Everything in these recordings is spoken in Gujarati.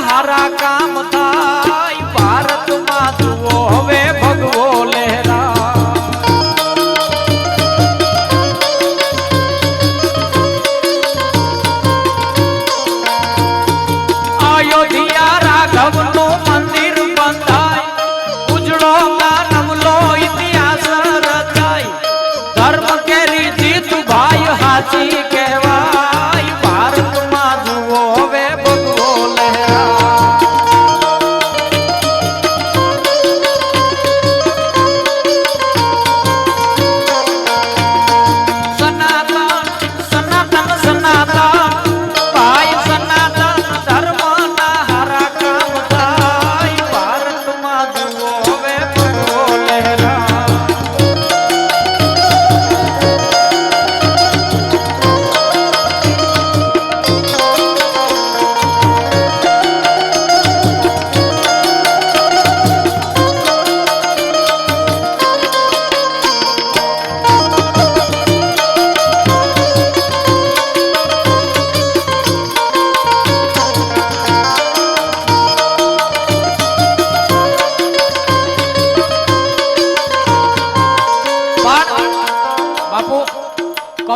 હારા કામ થાય.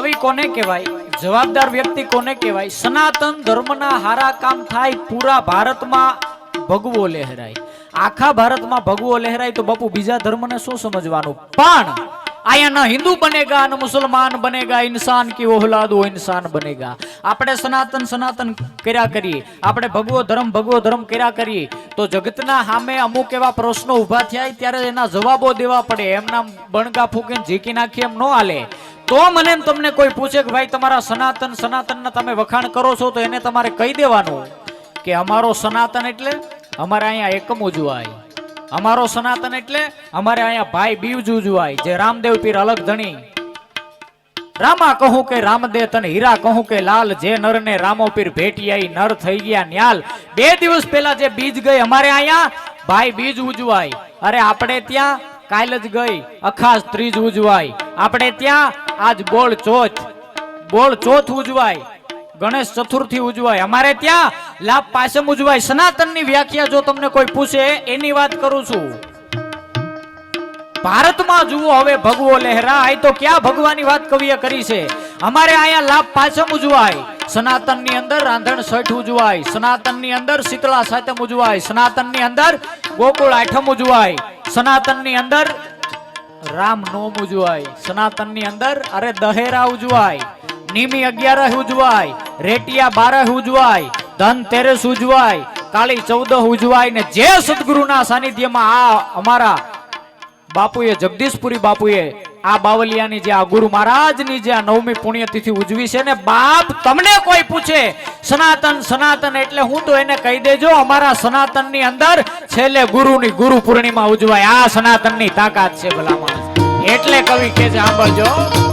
કવિ કોને કહેવાય? જવાબદાર વ્યક્તિ કોને કહેવાય? સનાતન ધર્મના હારા કામ થાય, પૂરા ભારતમાં ભગવો લહેરાય. આખા ભારતમાં ભગવો લહેરાય તો બાપુ બીજા ધર્મને શું સમજવાનું? પણ અહીંયા ન હિન્દુ બનેગા ન મુસલમાન બનેગા, ઇન્સાન કે ઓહલાદ ઇન્સાન બનેગા. આપણે સનાતન સનાતન કર્યા કરીએ. આપણે ભગવો ધર્મ ભગવો ધર્મ કર્યા કરીએ. તો જગતના સામે અમુક એવા પ્રશ્નો ઊભા થયા ત્યારે એના જવાબો દેવા પડે. એમના બણગા ફૂકીને ઝીકી નાખી એમ ન હાલે. તો મને તમને કોઈ પૂછે કે ભાઈ તમારા સનાતન સનાતનના તમે વખાણ કરો છો તો એને તમારે કહી દેવાનું કે અમારો સનાતન એટલે અમારે અહીંયા એકમ ઉજવાય અમારો સનાતન એટલે અમારે અહીંયા ભાઈ બીજ ઉજવાય જે રામદેવ પીર અલગ ધણી. રામા કહું કે રામદેવ તને હીરા કહું કે લાલ, જે નર ને રામો પીર ભેટિયાઈ નર થઈ ગયા ન્યાલ. બે દિવસ પહેલા જે બીજ ગઈ અમારે અહીંયા, ભાઈ બીજ ઉજવાય. અરે આપણે ત્યાં કાલ જ ગઈ, અખાસ ત્રીજ ઉજવાય. આપણે ત્યાં આજ બોળ ચોથ. બોળ ચોથ ઉજવાય. ગણેશ ચતુર્થી ઉજવાય. અમારે ત્યાં લાભ પાસમ ઉજવાય. સનાતનની વ્યાખ્યા જો તમને કોઈ પૂછે, એની વાત કરું છું. ભારતમાં જુઓ હવે ભગવો લહેરાય. તો ક્યાં ભગવાની વાત કવિએ કરી છે? અમારે અહીંયા લાભ પાચમ ઉજવાય. સનાતનની અંદર રાંધણ છઠ ઉજવાય. સનાતનની અંદર શીતળા સાતમ ઉજવાય. સનાતનની અંદર ગોકુળ આઠમ ઉજવાય. સનાતનની અંદર રામ નોમ ઉજવાય. સનાતનની અંદર અરે દહેરા ઉજવાય. નિમી અગિયાર ઉજવાય. રેટિયા બાર ઉજવાય. ધનતેરસ ઉજવાય. કાળી ચૌદહ ઉજવાય ને જે સદગુરુના સાનિધ્યમાં આ અમારા બાપુએ, જગદીશપુરી બાપુએ આ બાવલિયાની જે આ ગુરુ મહારાજની જે આ નવમી પુણ્યતિથિ ઉજવી છે ને બાપ તમને કોઈ પૂછે, સનાતન સનાતન એટલે હું તો એને કહી દેજો, અમારા સનાતનની અંદર છેલ્લે ગુરુની ગુરુ પૂર્ણિમા ઉજવાય. આ સનાતનની તાકાત છે ભલા એટલે કવિ કે છે, સાંભળજો